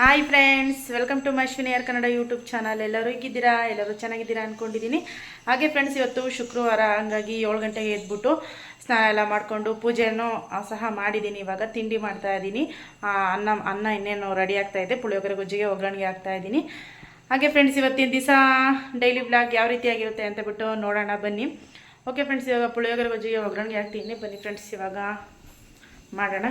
Hi friends welcome to ಮಶ್ವಿನಿ ಯಾರ್ Kannada YouTube channel ಎಲ್ಲರೂ ಹೇಗಿದ್ದೀರಾ? ಎಲ್ಲರೂ ಚೆನ್ನಾಗಿದ್ದೀರಾ ಅಂದ್ಕೊಂಡಿದ್ದೀನಿ ಹಾಗೆ ಫ್ರೆಂಡ್ಸ್ ಇವತ್ತು ಶುಕ್ರವಾರ, ಹಂಗಾಗಿ ಏಳು ಗಂಟೆಗೆ ಎದ್ಬಿಟ್ಟು ಸ್ನಾನ ಎಲ್ಲ ಮಾಡಿಕೊಂಡು ಪೂಜೆಯನ್ನು ಸಹ ಮಾಡಿದ್ದೀನಿ. ಇವಾಗ ತಿಂಡಿ ಮಾಡ್ತಾ ಇದ್ದೀನಿ. ಅನ್ನ ಅನ್ನ ಇನ್ನೇನು ರೆಡಿ ಆಗ್ತಾ ಇದೆ. ಪುಳಿಯೋಗರೆ, ಗೊಜ್ಜಿಗೆ, ಒಗ್ಗರಣೆಗೆ ಹಾಕ್ತಾ ಇದ್ದೀನಿ. ಹಾಗೆ ಫ್ರೆಂಡ್ಸ್ ಇವತ್ತಿನ ದಿವಸ ಡೈಲಿ ಬ್ಲಾಗ್ ಯಾವ ರೀತಿಯಾಗಿರುತ್ತೆ ಅಂತ ಬಿಟ್ಟು ನೋಡೋಣ, ಬನ್ನಿ. ಓಕೆ ಫ್ರೆಂಡ್ಸ್ ಇವಾಗ ಪುಳಿಯೋಗರೆ, ಗೊಜ್ಜಿಗೆ, ಒಗ್ಗರಣೆಗೆ ಹಾಕ್ತೀನಿ ಬನ್ನಿ ಫ್ರೆಂಡ್ಸ್ ಇವಾಗ ಮಾಡೋಣ.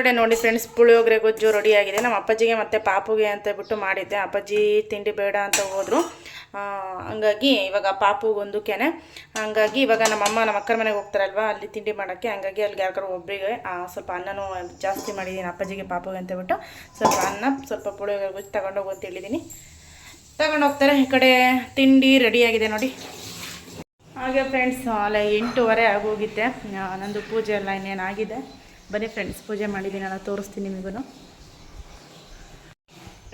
ಕಡೆ ನೋಡಿ ಫ್ರೆಂಡ್ಸ್ ಪುಳಿಯೋಗರೆ ಗೊಜ್ಜು ರೆಡಿ ಆಗಿದೆ ನಮ್ಮ ಅಪ್ಪಾಜಿಗೆ ಮತ್ತು ಪಾಪುಗೆ ಅಂತ ಬಿಟ್ಟು ಮಾಡಿದ್ದೆ. ಅಪ್ಪಾಜಿ ತಿಂಡಿ ಬೇಡ ಅಂತ ಹೋದರು. ಹಂಗಾಗಿ ಇವಾಗ ಪಾಪುಗೊಂದು ಕೆನೆ. ಹಂಗಾಗಿ ಇವಾಗ ನಮ್ಮಮ್ಮ ನಮ್ಮ ಅಕ್ಕರ ಮನೆಗೆ ಹೋಗ್ತಾರಲ್ವ, ಅಲ್ಲಿ ತಿಂಡಿ ಮಾಡೋಕ್ಕೆ. ಹಂಗಾಗಿ ಅಲ್ಲಿ ಯಾರು ಒಬ್ಬರಿಗೆ ಸ್ವಲ್ಪ ಅನ್ನನೂ ಜಾಸ್ತಿ ಮಾಡಿದ್ದೀನಿ ಅಪ್ಪಾಜಿಗೆ ಪಾಪುಗೆ ಅಂತ ಬಿಟ್ಟು ಸ್ವಲ್ಪ ಅನ್ನ, ಸ್ವಲ್ಪ ಪುಳಿಯೋಗರೆ ಗೊಜ್ಜು ತಗೊಂಡೋಗಿ ಅಂತ ಹೇಳಿದ್ದೀನಿ ತಗೊಂಡು ಹೋಗ್ತಾರೆ ಈ ಕಡೆ ತಿಂಡಿ ರೆಡಿಯಾಗಿದೆ ನೋಡಿ. ಹಾಗೆ ಫ್ರೆಂಡ್ಸ್ ಅಲ್ಲ ಎಂಟೂವರೆ ಆಗೋಗಿದ್ದೆ ನಂದು ಪೂಜೆ ಎಲ್ಲ ಇನ್ನೇನಾಗಿದೆ. ಬನ್ನಿ ಫ್ರೆಂಡ್ಸ್ ಪೂಜೆ ಮಾಡಿದ್ದೀನಿ ನಾನು ತೋರಿಸ್ತೀನಿ ನಿಮಗೂ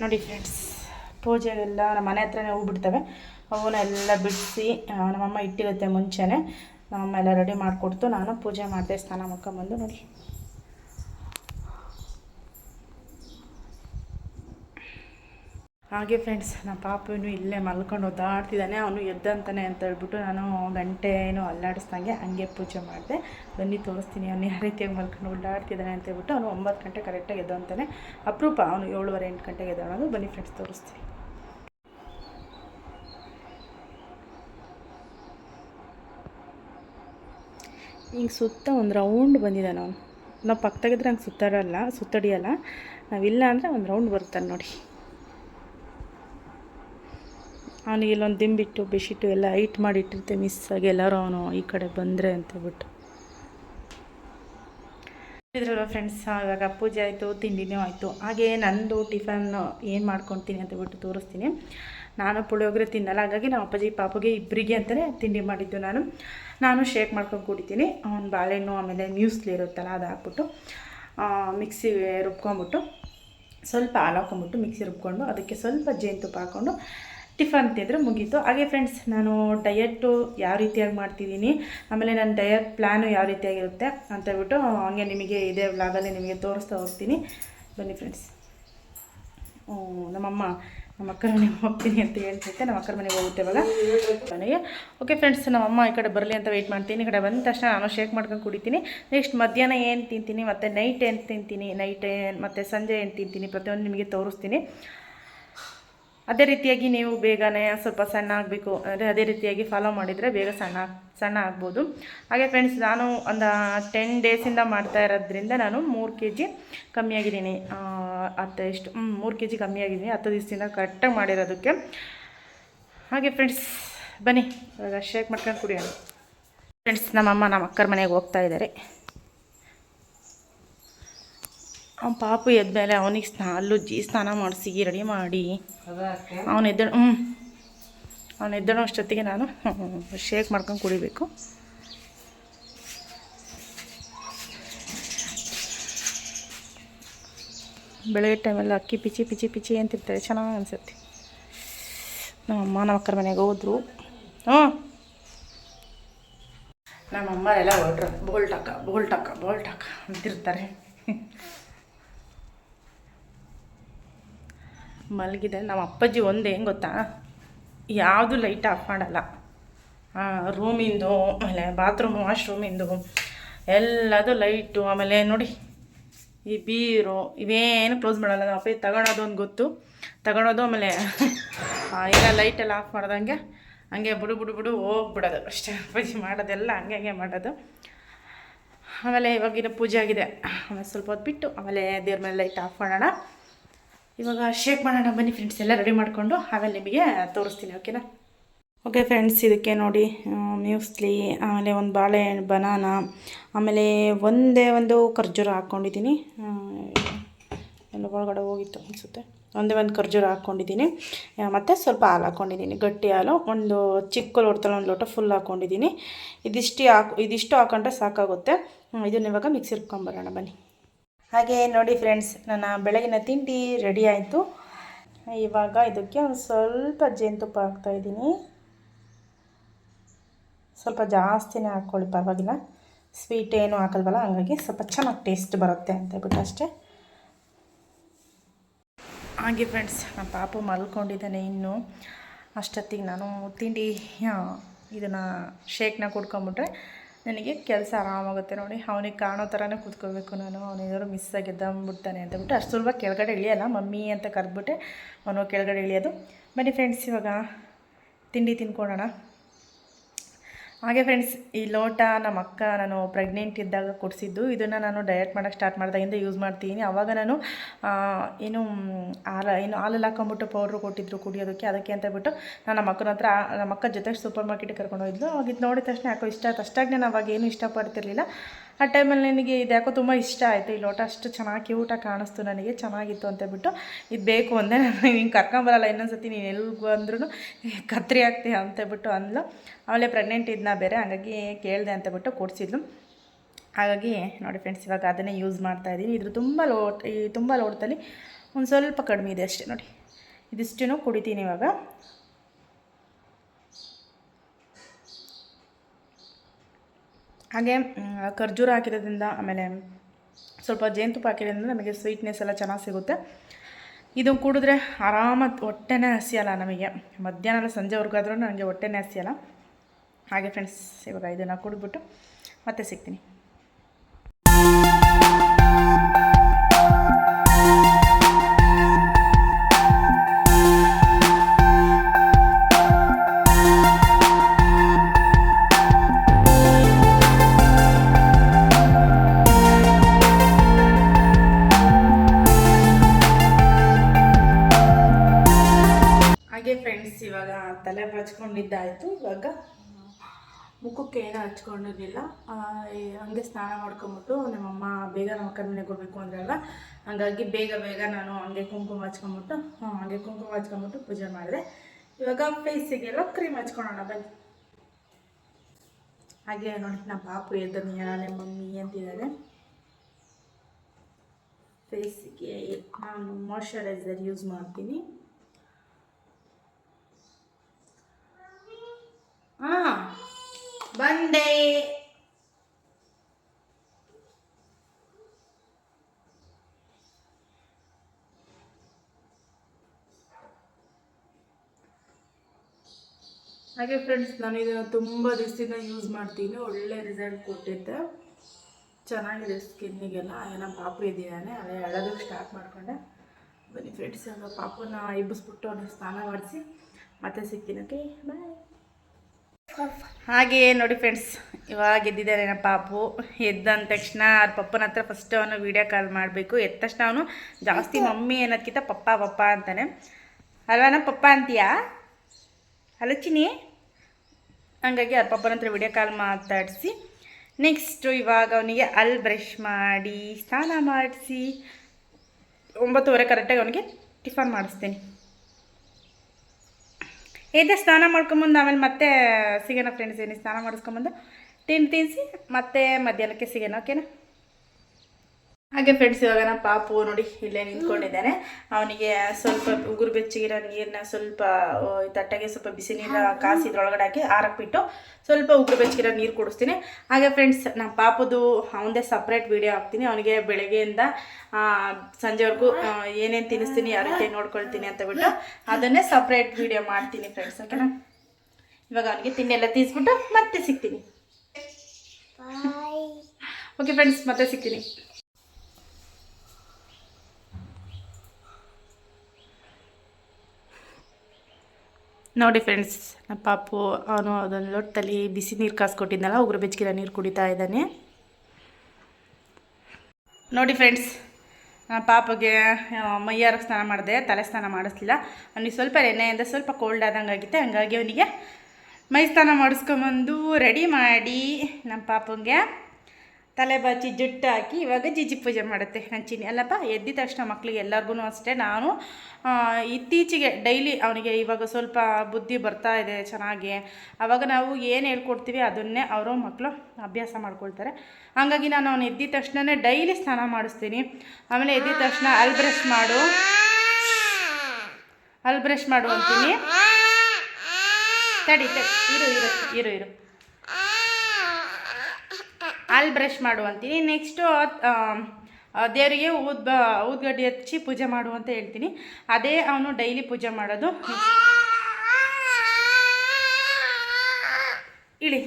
ನೋಡಿ ಫ್ರೆಂಡ್ಸ್ ಪೂಜೆಗೆಲ್ಲ ನಮ್ಮ ಮನೆ ಹತ್ರನೇ ಹೂ ಬಿಡ್ತವೆ ಅವನ್ನೆಲ್ಲ ಬಿಡಿಸಿ ನಮ್ಮಮ್ಮ ಇಟ್ಟಿರುತ್ತೆ ಮುಂಚೆನೇ. ನಮ್ಮಮ್ಮ ಎಲ್ಲ ರೆಡಿ ಮಾಡಿಕೊಡ್ತು. ನಾನು ಪೂಜೆ ಮಾಡಿದೆ, ಸ್ನಾನ ಮಾಡ್ಕೊಂಬಂದು ನೋಡಿ. ಹಾಗೆ ಫ್ರೆಂಡ್ಸ್ ನಮ್ಮ ಪಾಪನು ಇಲ್ಲೇ ಮಲ್ಕೊಂಡು ಒದ್ದಾಡ್ತಿದ್ದಾನೆ, ಅವನು ಎದ್ದಂತಾನೆ ಅಂತ ಹೇಳ್ಬಿಟ್ಟು ನಾನು ಗಂಟೆ ಏನು ಅಲ್ಲಾಡಿಸ್ದಂಗೆ ಹಂಗೆ ಪೂಜೆ ಮಾಡಿದೆ. ಬನ್ನಿ ತೋರಿಸ್ತೀನಿ, ಅವನು ಯಾವ ರೀತಿಯಾಗಿ ಮಲ್ಕೊಂಡು ಓಡಾಡ್ತಿದ್ದಾನೆ ಅಂತ ಹೇಳ್ಬಿಟ್ಟು ಅವನು ಒಂಬತ್ತು ಗಂಟೆ ಕರೆಕ್ಟಾಗಿ ಎದ್ದಂತಾನೆ. ಅಪರೂಪ, ಅವನು ಏಳುವರೆ, ಎಂಟು ಗಂಟೆಗೆ ಎದ್ದೋಣದು ಬನ್ನಿ ಫ್ರೆಂಡ್ಸ್ ತೋರಿಸ್ತೀನಿ. ಹಿಂಗೆ ಸುತ್ತ ಒಂದು ರೌಂಡ್ ಬಂದಿದ್ದಾನೆ ಅವನು. ನಾವು ಪಕ್ಕದಾಗಿದ್ರೆ ಹಂಗೆ ಸುತ್ತಾಡಲ್ಲ, ಸುತ್ತಡಿಯಲ್ಲ. ನಾವಿಲ್ಲ ಅಂದರೆ ಒಂದು ರೌಂಡ್ ಬರ್ತಾನೆ ನೋಡಿ. ಅವನಿಗೆ ಇಲ್ಲೊಂದು ದಿಂಬಿಟ್ಟು, ಬೆಡ್ಶೀಟು ಎಲ್ಲ ಹೈಟ್ ಮಾಡಿ ಇಟ್ಟಿರ್ತೆ ಮಿಸ್ ಆಗಿ ಎಲ್ಲರೂ ಅವನು ಈ ಕಡೆ ಬಂದರೆ ಅಂತ ಬಿಟ್ಟು ಇದ್ರಲ್ವ ಫ್ರೆಂಡ್ಸ್ ಇವಾಗ ಪೂಜೆ ಆಯಿತು, ತಿಂಡಿನೂ ಆಯಿತು. ಹಾಗೆ ನಂದು ಟಿಫನ್ ಏನು ಮಾಡ್ಕೊತೀನಿ ಅಂತ ಬಿಟ್ಟು ತೋರಿಸ್ತೀನಿ. ನಾನು ಪುಳಿಯೋಗರೆ ತಿನ್ನಲ್ಲ, ಹಾಗಾಗಿ ನಮ್ಮ ಅಪ್ಪಾಜಿ, ಪಾಪಗೆ ಇಬ್ಬರಿಗೆ ಅಂತಲೇ ತಿಂಡಿ ಮಾಡಿದ್ದು ನಾನು. ನಾನು ಶೇಕ್ ಮಾಡ್ಕೊಂಡು ಕುಡಿತೀನಿ ಅವ್ನು ಬಾಳೆಹಣ್ಣು, ಆಮೇಲೆ ಮ್ಯೂಸ್ಲಿ ಇರುತ್ತಲ್ಲ, ಅದು ಹಾಕ್ಬಿಟ್ಟು ಮಿಕ್ಸಿಗೆ ರುಬ್ಕೊಂಬಿಟ್ಟು ಸ್ವಲ್ಪ ಹಾಲು ಹಾಕೊಂಬಿಟ್ಟು ಮಿಕ್ಸಿ ರುಬ್ಕೊಂಡು, ಅದಕ್ಕೆ ಸ್ವಲ್ಪ ಜೇನುತುಪ್ಪ ಹಾಕ್ಕೊಂಡು ಟಿಫನ್ ತಿಂದರೆ ಮುಗೀತು. ಹಾಗೆ ಫ್ರೆಂಡ್ಸ್ ನಾನು ಡಯೆಟ್ಟು ಯಾವ ರೀತಿಯಾಗಿ ಮಾಡ್ತಿದ್ದೀನಿ, ಆಮೇಲೆ ನನ್ನ ಡಯಟ್ ಪ್ಲ್ಯಾನು ಯಾವ ರೀತಿಯಾಗಿರುತ್ತೆ ಅಂತ ಹೇಳ್ಬಿಟ್ಟು ಹಂಗೆ ನಿಮಗೆ ಇದೇ ವ್ಲಾಗಲ್ಲಿ ನಿಮಗೆ ತೋರಿಸ್ತಾ ಹೋಗ್ತೀನಿ. ಬನ್ನಿ ಫ್ರೆಂಡ್ಸ್ ನಮ್ಮಮ್ಮ, ನಮ್ಮ ಅಕ್ಕರ ಮನೆಗೆ ಹೋಗ್ತೀನಿ ಅಂತ ಹೇಳ್ತೈತೆ ನಮ್ಮ ಅಕ್ಕರ ಮನೆಗೆ ಹೋಗುತ್ತೆ ಇವಾಗ. ಮನೆಗೆ ಓಕೆ ಫ್ರೆಂಡ್ಸ್ ನಮ್ಮಮ್ಮ ಈ ಕಡೆ ಬರಲಿ ಅಂತ ವೆಯ್ಟ್ ಮಾಡ್ತೀನಿ. ಈ ಕಡೆ ಬಂದ ತಕ್ಷಣ ನಾನು ಶೇಕ್ ಮಾಡ್ಕೊಂಡು ಕುಡಿತೀನಿ. ನೆಕ್ಸ್ಟ್ ಮಧ್ಯಾಹ್ನ ಏನು ತಿಂತೀನಿ, ಮತ್ತು ನೈಟ್ ಏನು ತಿಂತೀನಿ ನೈಟ್ ಏನು, ಮತ್ತು ಸಂಜೆ ಏನು ತಿಂತೀನಿ ಪ್ರತಿಯೊಂದು ನಿಮಗೆ ತೋರಿಸ್ತೀನಿ. ಅದೇ ರೀತಿಯಾಗಿ ನೀವು ಬೇಗನೆ ಸ್ವಲ್ಪ ಸಣ್ಣ ಆಗಬೇಕು, ಅಂದರೆ ಅದೇ ರೀತಿಯಾಗಿ ಫಾಲೋ ಮಾಡಿದರೆ ಬೇಗ ಸಣ್ಣ ಸಣ್ಣ ಆಗ್ಬೋದು. ಹಾಗೆ ಫ್ರೆಂಡ್ಸ್ ನಾನು ಒಂದು ಟೆನ್ ಡೇಸಿಂದ ಮಾಡ್ತಾ ಇರೋದ್ರಿಂದ ನಾನು ಮೂರು ಕೆ ಜಿ ಕಮ್ಮಿ ಆಗಿದ್ದೀನಿ ಹತ್ತು ಎಷ್ಟು ಮೂರು ಕೆ ಜಿ ಕಮ್ಮಿ ಆಗಿದ್ದೀನಿ ಹತ್ತು ದಿವಸದಿಂದ ಕರೆಕ್ಟಾಗಿ ಮಾಡಿರೋದಕ್ಕೆ. ಹಾಗೆ ಫ್ರೆಂಡ್ಸ್ ಬನ್ನಿ ಶೇಕ್ ಮಾಡ್ಕೊಂಡು ಕುಡಿಯೋಣ. ಫ್ರೆಂಡ್ಸ್ ನಮ್ಮಮ್ಮ ನಮ್ಮ ಅಕ್ಕರ ಮನೆಗೆ ಹೋಗ್ತಾ ಇದ್ದಾರೆ. ಅವ್ನ ಪಾಪು ಎದ್ಮೇಲೆ ಅವನಿಗೆ ಸ್ನಾ ಅಲ್ಲುಜ್ಜಿ ಸ್ನಾನ ಮಾಡಿಸಿ ರೆಡಿ ಮಾಡಿ. ಅವನು ಎದ್ದ ಹ್ಞೂ ಅವನು ಎದ್ದಳೋ ಅಷ್ಟೊತ್ತಿಗೆ ನಾನು ಶೇಕ್ ಮಾಡ್ಕೊಂಡು ಕುಡಿಬೇಕು. ಬೆಳಗ್ಗೆ ಟೈಮೆಲ್ಲ ಅಕ್ಕಿ ಪಿಚಿ ಪಿಚಿ ಪಿಚಿ ಅಂತಿರ್ತಾರೆ. ಚೆನ್ನಾಗಿ ಅನಿಸುತ್ತೆ. ನಮ್ಮ ಅಮ್ಮ ನಮ್ಮ ಅಕ್ಕರ ಮನೆಗೆ ಹೋದ್ರು. ಹ್ಞೂ ನಮ್ಮ ಎಲ್ಲ ಹೊರಟ್ರು. ಬೋಲ್ಟ್ ಹಾಕ ಬೋಲ್ಟ್ ಹಾಕ ಬೋಲ್ಟ್ ಹಾಕ ಅಂತಿರ್ತಾರೆ. ಮಲಗಿದೆ ನಮ್ಮ ಅಪ್ಪಾಜಿ ಒಂದು, ಗೊತ್ತಾ? ಯಾವುದು ಲೈಟ್ ಆಫ್ ಮಾಡಲ್ಲ. ರೂಮಿಂದು ಆಮೇಲೆ ಬಾತ್ರೂಮು ವಾಶ್ರೂಮಿಂದು ಎಲ್ಲದು ಲೈಟು ಆಮೇಲೆ ನೋಡಿ, ಈ ಬೀರು ಇವೇನು ಕ್ಲೋಸ್ ಮಾಡಲ್ಲ. ನಮ್ಮ ಅಪ್ಪ ತಗೊಳೋದು ಒಂದು ಗೊತ್ತು. ತಗೊಳೋದು ಆಮೇಲೆ ಎಲ್ಲ ಲೈಟ್ ಲೈಟೆಲ್ಲ ಆಫ್ ಮಾಡ್ದಂಗೆ, ಹಂಗೆ ಬಿಡು ಬಿಡು ಬಿಡು ಹೋಗ್ಬಿಡೋದು ಅಷ್ಟೇ. ಅಪ್ಪಾಜಿ ಮಾಡೋದೆಲ್ಲ ಹಂಗೆ ಹಂಗೆ ಮಾಡೋದು. ಆಮೇಲೆ ಇವಾಗಿನ ಪೂಜೆ ಆಗಿದೆ. ಆಮೇಲೆ ಸ್ವಲ್ಪ ಹೊತ್ತು ಬಿಟ್ಟು, ಆಮೇಲೆ ದೇವ್ರ ಮೇಲೆ ಲೈಟ್ ಆಫ್ ಮಾಡೋಣ. ಇವಾಗ ಶೇಕ್ ಮಾಡೋಣ ಬನ್ನಿ ಫ್ರೆಂಡ್ಸ್ ಎಲ್ಲ ರೆಡಿ ಮಾಡಿಕೊಂಡು ಆಮೇಲೆ ನಿಮಗೆ ತೋರಿಸ್ತೀನಿ ಓಕೆನಾ ಓಕೆ ಫ್ರೆಂಡ್ಸ್ ಇದಕ್ಕೆ ನೋಡಿ ಮ್ಯೂಸ್ಲಿ ಆಮೇಲೆ ಒಂದು ಬಾಳೆಹಣ್ಣು ಬನಾನ ಆಮೇಲೆ ಒಂದೇ ಒಂದು ಖರ್ಜೂರ ಹಾಕ್ಕೊಂಡಿದ್ದೀನಿ. ಎಲ್ಲ ಒಳಗಡೆ ಹೋಗಿತ್ತು ಅನಿಸುತ್ತೆ. ಒಂದೇ ಒಂದು ಖರ್ಜೂರ ಹಾಕ್ಕೊಂಡಿದ್ದೀನಿ. ಮತ್ತು ಸ್ವಲ್ಪ ಹಾಲು ಹಾಕ್ಕೊಂಡಿದ್ದೀನಿ. ಗಟ್ಟಿ ಹಾಲು, ಒಂದು ಚಿಕ್ಕ ಲೋಟದಲ್ಲಿ ಒಂದು ಲೋಟ ಫುಲ್ ಹಾಕ್ಕೊಂಡಿದ್ದೀನಿ. ಇದಿಷ್ಟು ಹಾಕ್ ಇದಿಷ್ಟು ಹಾಕೊಂಡ್ರೆ ಸಾಕಾಗುತ್ತೆ. ಇದನ್ನ ಇವಾಗ ಮಿಕ್ಸಿ ಇಟ್ಕೊಂಬರೋಣ ಬನ್ನಿ. ಹಾಗೆ ನೋಡಿ ಫ್ರೆಂಡ್ಸ್ ನನ್ನ ಬೆಳಗಿನ ತಿಂಡಿ ರೆಡಿ ಆಯಿತು. ಇವಾಗ ಇದಕ್ಕೆ ಒಂದು ಸ್ವಲ್ಪ ಜೇನುತುಪ್ಪ ಹಾಕ್ತಾಯಿದ್ದೀನಿ ಸ್ವಲ್ಪ ಜಾಸ್ತಿನೇ ಹಾಕ್ಕೊಳ್ಳಿ, ಪರವಾಗಿಲ್ಲ. ಸ್ವೀಟ್ ಏನು ಹಾಕಲ್ವಲ್ಲ, ಹಂಗಾಗಿ ಸ್ವಲ್ಪ ಚೆನ್ನಾಗಿ ಟೇಸ್ಟ್ ಬರುತ್ತೆ ಅಂತ ಹೇಳ್ಬಿಟ್ಟು ಅಷ್ಟೇ. ಹಾಗೆ ಫ್ರೆಂಡ್ಸ್ ನಮ್ಮ ಪಾಪು ಮಲ್ಕೊಂಡಿದ್ದಾನೆ ಇನ್ನು. ಅಷ್ಟೊತ್ತಿಗೆ ನಾನು ತಿಂಡಿ ಇದನ್ನು ಶೇಕ್ನ ಕುಡ್ಕೊಂಬಿಟ್ರೆ ನನಗೆ ಕೆಲಸ ಆರಾಮಾಗುತ್ತೆ ನೋಡಿ. ಅವನಿಗೆ ಕಾಣೋ ಥರನೇ ಕೂತ್ಕೋಬೇಕು ನಾನು. ಅವನೇನಾದ್ರು ಮಿಸ್ ಆಗಿದ್ದಂಬಿಡ್ತಾನೆ ಅಂತ ಬಿಟ್ಟು ಅಷ್ಟು ಸುಲಭ ಕೆಳಗಡೆ ಇಳಿಯಲ್ಲ, ಮಮ್ಮಿ ಅಂತ ಕರೆದ್ಬಿಟ್ಟೆ. ಅವನು ಕೆಳಗಡೆ ಇಳಿಯೋದು. ಬನ್ನಿ ಫ್ರೆಂಡ್ಸ್ ಇವಾಗ ತಿಂಡಿ ತಿನ್ಕೊಳ್ಳೋಣ ಹಾಗೆ ಫ್ರೆಂಡ್ಸ್ ಈ ಲೋಟ ನಮ್ಮ ಅಕ್ಕ ನಾನು ಪ್ರೆಗ್ನೆಂಟ್ ಇದ್ದಾಗ ಕೊಡಿಸಿದ್ದು. ಇದನ್ನು ನಾನು ಡಯಟ್ ಮಾಡೋಕ್ಕೆ ಸ್ಟಾರ್ಟ್ ಮಾಡಿದಾಗಿಂದ ಯೂಸ್ ಮಾಡ್ತೀನಿ. ಆವಾಗ ನಾನು ಏನು ಹಾಲ ಏನು ಹಾಲಲ್ಲಿ ಹಾಕೊಂಬಿಟ್ಟು ಪೌಡ್ರು ಕೊಟ್ಟಿದ್ರು ಕುಡಿಯೋದಕ್ಕೆ ಅದಕ್ಕೆ ಅಂತ ಬಿಟ್ಟು ನಾನು ನಮ್ಮ ಅಕ್ಕನ ಹತ್ರ ನಮ್ಮ ಅಕ್ಕ ಜೊತೆ ಸೂಪರ್ ಮಾರ್ಕೆಟಿಗೆ ಕರ್ಕೊಂಡು ಹೋಗಿದ್ಲು. ಅವಾಗ ಇದು ನೋಡಿದ ತಕ್ಷಣ ಯಾಕೋ ಇಷ್ಟ ಅಷ್ಟಾಗಿ ನಾನು ಅವಾಗ ಏನು ಇಷ್ಟಪಡ್ತಿರ್ಲಿಲ್ಲ. ಆ ಟೈಮಲ್ಲಿ ನನಗೆ ಇದು ಯಾಕೋ ತುಂಬ ಇಷ್ಟ ಆಯಿತು, ಈ ಲೋಟ ಅಷ್ಟು ಚೆನ್ನಾಗಿ ಕ್ಯೂಟಾಗಿ ಕಾಣಿಸ್ತು, ನನಗೆ ಚೆನ್ನಾಗಿತ್ತು ಅಂತ ಬಿಟ್ಟು ಇದು ಬೇಕು ಅಂದೆ. ನಾನು ಹಿಂಗೆ ಕರ್ಕೊಂಬರಲ್ಲ ಇನ್ನೊಂದ್ಸತಿ ನೀನು ಎಲ್ಲಿ ಬಂದ್ರೂ ಕತ್ರಿ ಆಗ್ತೀಯ ಅಂತ ಬಿಟ್ಟು ಅಂದ್ಲು. ಅವಳೇ ಪ್ರೆಗ್ನೆಂಟ್ ಇದನ್ನ ಬೇರೆ, ಹಾಗಾಗಿ ಕೇಳಿದೆ ಅಂತ ಬಿಟ್ಟು ಕೊಡಿಸಿದ್ಲು. ಹಾಗಾಗಿ ನೋಡಿ ಫ್ರೆಂಡ್ಸ್ ಇವಾಗ ಅದನ್ನೇ ಯೂಸ್ ಮಾಡ್ತಾ ಇದ್ದೀನಿ. ಇದ್ರ ತುಂಬ ಲೋಟ್, ಈ ತುಂಬ ಲೋಟದಲ್ಲಿ ಒಂದು ಸ್ವಲ್ಪ ಕಡಿಮೆ ಇದೆ ಅಷ್ಟೇ ನೋಡಿ. ಇದಿಷ್ಟೂ ಕುಡಿತೀನಿ ಇವಾಗ. ಹಾಗೆ ಖರ್ಜೂರ ಹಾಕಿರೋದ್ರಿಂದ ಆಮೇಲೆ ಸ್ವಲ್ಪ ಜೇನುತುಪ್ಪ ಹಾಕಿರೋದ್ರಿಂದ ನಮಗೆ ಸ್ವೀಟ್ನೆಸ್ ಎಲ್ಲ ಚೆನ್ನಾಗಿ ಸಿಗುತ್ತೆ. ಇದು ಕುಡಿದ್ರೆ ಆರಾಮಾಗಿ ಹೊಟ್ಟೆನೇ ಹಸಿಯಲ್ಲ ನಮಗೆ. ಮಧ್ಯಾಹ್ನ ಸಂಜೆವರೆಗಾದ್ರೂ ನನಗೆ ಹೊಟ್ಟೆನೇ ಹಸಿಯಲ್ಲ. ಹಾಗೆ ಫ್ರೆಂಡ್ಸ್ ಇವಾಗ ಇದನ್ನು ಕುಡಿದ್ಬಿಟ್ಟು ಮತ್ತೆ ಸಿಗ್ತೀನಿ. ಮುಖಕ್ಕೆ ಏನೂ ಹಚ್ಕೊಂಡಿರಲಿಲ್ಲ. ಹಂಗೆ ಸ್ನಾನ ಮಾಡ್ಕೊಂಬಿಟ್ಟು ನಮ್ಮಮ್ಮ ಬೇಗ ನಮ್ಮ ಅಕ್ಕನ ಮನೆಗೆ ಹೋಗ್ಬೇಕು ಅಂದ್ರಲ್ಲ ಹಾಗಾಗಿ ಬೇಗ ಬೇಗ ನಾನು ಹಂಗೆ ಕುಂಕುಮ ಹಚ್ಕೊಂಬಿಟ್ಟು ಹಂಗೆ ಕುಂಕುಮ ಹಚ್ಕೊಂಬಿಟ್ಟು ಪೂಜೆ ಮಾಡಿದೆ. ಇವಾಗ ಫೇಸಿಗೆಲ್ಲ ಕ್ರೀಮ್ ಹಚ್ಕೊಳೋಣ ಬನ್ನಿ. ಹಾಗೆ ನೋಡಿ, ನಮ್ಮ ಪಾಪು ಎದ್ದನಿಯ ನಿಮ್ಮ ಮಮ್ಮಿ ಅಂತಿದ್ದಾರೆ. ಫೇಸಿಗೆ ನಾನು ಮಾಯ್ಶ್ಚರೈಸರ್ ಯೂಸ್ ಮಾಡ್ತೀನಿ. ಹಾ ಬಂದೆ. ಹಾಗೆ ಫ್ರೆಂಡ್ಸ್ ನಾನು ಇದನ್ನು ತುಂಬ ದಿವಸದಿಂದ ಯೂಸ್ ಮಾಡ್ತೀನಿ. ಒಳ್ಳೆ ರಿಸಲ್ಟ್ ಕೊಟ್ಟಿದ್ದೆ. ಚೆನ್ನಾಗಿದೆ ಸ್ಕಿನ್ನಿಗೆಲ್ಲ ಏನೋ ಪಾಪು ಇದೆಯಾನೆ. ಅದೇ ಎಳೋದಕ್ಕೆ ಸ್ಟಾರ್ಟ್ ಮಾಡಿಕೊಂಡೆ. ಬನ್ನಿ ಫ್ರೆಂಡ್ಸ್ ಪಾಪನ ಪಾಪುನ ಇಬ್ಬಿಸ್ಬಿಟ್ಟು ಅವ್ರನ್ನ ಸ್ನಾನ ಮಾಡಿಸಿ ಮತ್ತೆ ಸಿಗ್ತೀನಿ ಓಕೆ ಬಾಯ್ ಹಾಗೆ ನೋಡಿ ಫ್ರೆಂಡ್ಸ್ ಇವಾಗ ಎದ್ದಿದ್ದಾನೆ ನಮ್ಮ ಪಾಪು. ಎದ್ದಂದ ತಕ್ಷಣ ಅವ್ರ ಪಪ್ಪನ ಹತ್ರ ಫಸ್ಟ್ ಅವನು ವೀಡಿಯೋ ಕಾಲ್ ಮಾಡಬೇಕು. ಎದ್ದ ತಕ್ಷಣ ಅವನು ಜಾಸ್ತಿ ಮಮ್ಮಿ ಅನ್ನೋದಕ್ಕಿಂತ ಪಪ್ಪ ಪಪ್ಪ ಅಂತಾನೆ. ಅಲ್ವಾನ ಪಪ್ಪ ಅಂತೀಯಾ? ಅಲಚಿನಿ ಚಿನಿ ಹಂಗಾಗಿ ಅವ್ರ ಪಪ್ಪನ ಹತ್ರ ವಿಡಿಯೋ ಕಾಲ್ ಮಾತಾಡಿಸಿ. ನೆಕ್ಸ್ಟು ಇವಾಗ ಅವನಿಗೆ ಅಲ್ಲಿ ಬ್ರಷ್ ಮಾಡಿ ಸ್ನಾನ ಮಾಡಿಸಿ. ಒಂಬತ್ತುವರೆ ಕರೆಕ್ಟಾಗಿ ಅವನಿಗೆ ಟಿಫನ್ ಮಾಡಿಸ್ತೀನಿ. ಎದ್ದೆ ಸ್ನಾನ ಮಾಡ್ಕೊಂಬಂದು ಆಮೇಲೆ ಮತ್ತೆ ಸಿಗೋಣ ಫ್ರೆಂಡ್ಸ್ ಏನಿ ಸ್ನಾನ ಮಾಡಿಸ್ಕೊಂಬಂದು ತಿಂದು ತಿನ್ನಿಸಿ ಮತ್ತೆ ಮಧ್ಯಾಹ್ನಕ್ಕೆ ಸಿಗೋಣ ಓಕೆನಾ ಹಾಗೆ ಫ್ರೆಂಡ್ಸ್ ಇವಾಗ ನಮ್ಮ ಪಾಪು ನೋಡಿ ಇಲ್ಲೇ ನಿಂತ್ಕೊಂಡಿದ್ದಾನೆ. ಅವನಿಗೆ ಸ್ವಲ್ಪ ಉಗುರು ಬೆಚ್ಚಗಿರೋ ನೀರನ್ನ ಸ್ವಲ್ಪ ತಟ್ಟೆಗೆ ಸ್ವಲ್ಪ ಬಿಸಿ ನೀರ ಕಾಸಿ ಇದ್ರೊಳಗಡೆ ಹಾಕಿ ಆರಕ್ಬಿಟ್ಟು ಸ್ವಲ್ಪ ಉಗುರು ಬೆಚ್ಚಗಿರೋ ನೀರು ಕುಡಿಸ್ತೀನಿ. ಹಾಗೆ ಫ್ರೆಂಡ್ಸ್ ನಮ್ಮ ಪಾಪದು ಅವನದೇ ಸಪ್ರೇಟ್ ವಿಡಿಯೋ ಹಾಕ್ತೀನಿ. ಅವನಿಗೆ ಬೆಳಗ್ಗೆಯಿಂದ ಸಂಜೆವರೆಗೂ ಏನೇನು ತಿನ್ನಿಸ್ತೀನಿ ಯಾವ ರೀತಿ ನೋಡ್ಕೊಳ್ತೀನಿ ಅಂತ ಬಿಟ್ಟು ಅದನ್ನೇ ಸಪ್ರೇಟ್ ವಿಡಿಯೋ ಮಾಡ್ತೀನಿ ಫ್ರೆಂಡ್ಸ್ ಓಕೆನಾ ಇವಾಗ ಅವನಿಗೆ ತಿಂಡಿ ಎಲ್ಲ ತೀಸ್ಬಿಟ್ಟು ಮತ್ತೆ ಸಿಗ್ತೀನಿ. ಓಕೆ ಫ್ರೆಂಡ್ಸ್ ಮತ್ತೆ ಸಿಗ್ತೀನಿ. ನೋಡಿ ಫ್ರೆಂಡ್ಸ್ ನಮ್ಮ ಪಾಪು, ಅವನು ಅದೊಂದು ಲೋಟದಲ್ಲಿ ಬಿಸಿ ನೀರು ಕಾಸ್ಕೊಟ್ಟಿದ್ದಲ್ಲ ಉಗುರು ಬೆಚ್ಚಗಿನ ನೀರು ಕುಡಿತಾ ಇದ್ದಾನೆ. ನೋಡಿ ಫ್ರೆಂಡ್ಸ್ ಪಾಪಗೆ ಮೈಯಾರ ಸ್ನಾನ ಮಾಡಿದೆ, ತಲೆ ಸ್ನಾನ ಮಾಡಿಸ್ಲಿಲ್ಲ. ಅವನಿಗೆ ಸ್ವಲ್ಪ ಎಣ್ಣೆಯಿಂದ ಸ್ವಲ್ಪ ಕೋಲ್ಡ್ ಆದಂಗೆ ಆಗಿತ್ತು, ಹಂಗಾಗಿ ಅವನಿಗೆ ಮೈ ಸ್ನಾನ ಮಾಡಿಸ್ಕೊಂಬಂದು ರೆಡಿ ಮಾಡಿ ನಮ್ಮ ಪಾಪಂಗೆ. ತಲೆ ಬಾಚಿ ಜುಟ್ಟು ಹಾಕಿ ಇವಾಗ ಜಿಜಿ ಪೂಜೆ ಮಾಡುತ್ತೆ ಹಂಚಿನಿ ಅಲ್ಲಪ್ಪ, ಎದ್ದಿದ ತಕ್ಷಣ ಮಕ್ಕಳಿಗೆ ಎಲ್ಲರಿಗೂ ಅಷ್ಟೇ. ನಾನು ಇತ್ತೀಚೆಗೆ ಡೈಲಿ ಅವನಿಗೆ ಇವಾಗ ಸ್ವಲ್ಪ ಬುದ್ಧಿ ಬರ್ತಾ ಇದೆ ಚೆನ್ನಾಗಿ. ಆವಾಗ ನಾವು ಏನು ಹೇಳ್ಕೊಡ್ತೀವಿ ಅದನ್ನೇ ಅವರು ಮಕ್ಕಳು ಅಭ್ಯಾಸ ಮಾಡ್ಕೊಳ್ತಾರೆ. ಹಾಗಾಗಿ ನಾನು ಅವನು ಎದ್ದಿದ ತಕ್ಷಣನೇ ಡೈಲಿ ಸ್ನಾನ ಮಾಡಿಸ್ತೀನಿ. ಆಮೇಲೆ ಎದ್ದಿದ ತಕ್ಷಣ ಅಲ್ಲಿ ಬ್ರಷ್ ಮಾಡು. ಅಲ್ಲಿ ಬ್ರಷ್ ಮಾಡು ಅಂತೀನಿ. ತಡಿ ತಡಿ. ಇರು ಇರು ಇರು ಇರು. ಬ್ರಷ್ ಮಾಡು ಅಂತೀನಿ ನೆಕ್ಸ್ಟು ದೇವರಿಗೆ ಊದ್ ಊದ್ಗಡ್ಡಿ ಹಚ್ಚಿ ಪೂಜೆ ಮಾಡು ಅಂತ ಹೇಳ್ತೀನಿ. ಅದೇ ಅವನು ಡೈಲಿ ಪೂಜೆ ಮಾಡೋದು. ಇಳಿ,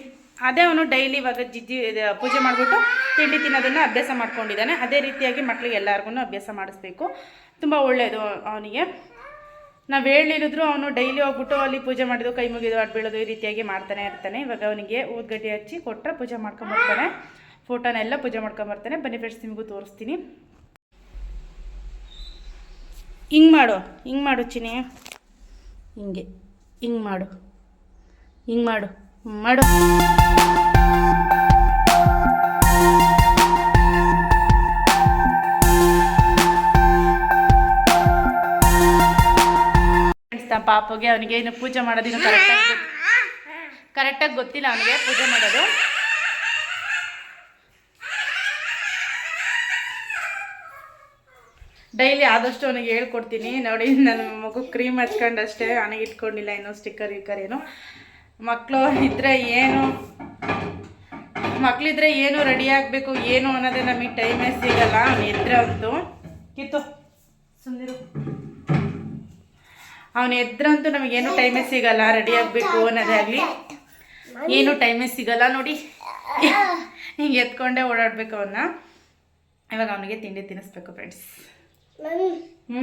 ಅದೇ ಅವನು ಡೈಲಿ ಇವಾಗ ಜಿಜ್ಜಿ ಪೂಜೆ ಮಾಡಿಬಿಟ್ಟು ತಿಂಡಿ ತಿನ್ನೋದನ್ನು ಅಭ್ಯಾಸ ಮಾಡ್ಕೊಂಡಿದ್ದಾನೆ. ಅದೇ ರೀತಿಯಾಗಿ ಮಕ್ಕಳಿಗೆ ಎಲ್ಲರಿಗೂ ಅಭ್ಯಾಸ ಮಾಡಿಸ್ಬೇಕು. ತುಂಬ ಒಳ್ಳೆಯದು ಅವನಿಗೆ. ನಾವು ಹೇಳಿದ್ರು ಅವನು ಡೈಲಿ ಹೋಗ್ಬಿಟ್ಟು ಅಲ್ಲಿ ಪೂಜೆ ಮಾಡಿದ್ದು, ಕೈ ಮುಗಿದು ಅಡ್ಬೀಳೋದು ಈ ರೀತಿಯಾಗಿ ಮಾಡ್ತಾನೆ ಇರ್ತಾನೆ. ಇವಾಗ ಅವನಿಗೆ ಊದ್ಗಡ್ಡಿ ಹಚ್ಚಿ ಕೊಟ್ಟರೆ ಪೂಜೆ ಮಾಡ್ಕೊಂಬರ್ತಾನೆ ಫೋಟೋನೆಲ್ಲ ಪೂಜೆ ಮಾಡ್ಕೊಂಬರ್ತಾನೆ. ಬನ್ನಿ ಫ್ರೆಂಡ್ಸ್ ನಿಮಗೂ ತೋರಿಸ್ತೀನಿ. ಹಿಂಗೆ ಮಾಡು ಹಿಂಗೆ ಮಾಡು ಚಿನಿ ಹಿಂಗೆ ಹಿಂಗೆ ಮಾಡು ಹಿಂಗೆ ಮಾಡು ಮಾಡು. ಪಾಪಗೆ ಅವನಿಗೆ ಇನ್ನು ಪೂಜೆ ಮಾಡೋದಿನ್ನು ಕರೆಕ್ಟಾಗಿ ಕರೆಕ್ಟಾಗಿ ಗೊತ್ತಿಲ್ಲ ಅವನಿಗೆ ಪೂಜೆ ಮಾಡೋದು. ಡೈಲಿ ಆದಷ್ಟು ಅವನಿಗೆ ಹೇಳ್ಕೊಡ್ತೀನಿ. ನೋಡಿ, ನನ್ನ ಮಗು ಕ್ರೀಮ್ ಹಚ್ಕೊಂಡಷ್ಟೇ ಅವನಿಗೆ ಇಟ್ಕೊಂಡಿಲ್ಲ, ಇನ್ನೂ ಸ್ಟಿಕ್ಕರ್ ಇಕ್ಕರ್ ಏನು. ಮಕ್ಕಳು ಇದ್ದರೆ ಏನು? ಮಕ್ಕಳಿದ್ರೆ ಏನು ರೆಡಿ ಆಗಬೇಕು, ಏನು ಅನ್ನೋದೇ ನಮಗೆ ಟೈಮೇ ಸಿಗಲ್ಲ. ಅವ್ನು ಎದ್ರೆ ಅಂತೂ. ಕಿತ್ತು. ಸುಂದಿರು. ಅವನು ಎದ್ರಂತೂ ನಮಗೇನು ಟೈಮೇ ಸಿಗಲ್ಲ ರೆಡಿ ಆಗಬೇಕು ಅನ್ನೋದೇ ಆಗಲಿ. ಏನು ಟೈಮೇ ಸಿಗಲ್ಲ ನೋಡಿ. ಹಿಂಗೆ ಎತ್ಕೊಂಡೇ ಓಡಾಡಬೇಕು ಅವನ್ನ ಇವಾಗ ಅವನಿಗೆ ತಿಂಡಿ ತಿನ್ನಿಸ್ಬೇಕು ಫ್ರೆಂಡ್ಸ್ ಹ್ಞೂ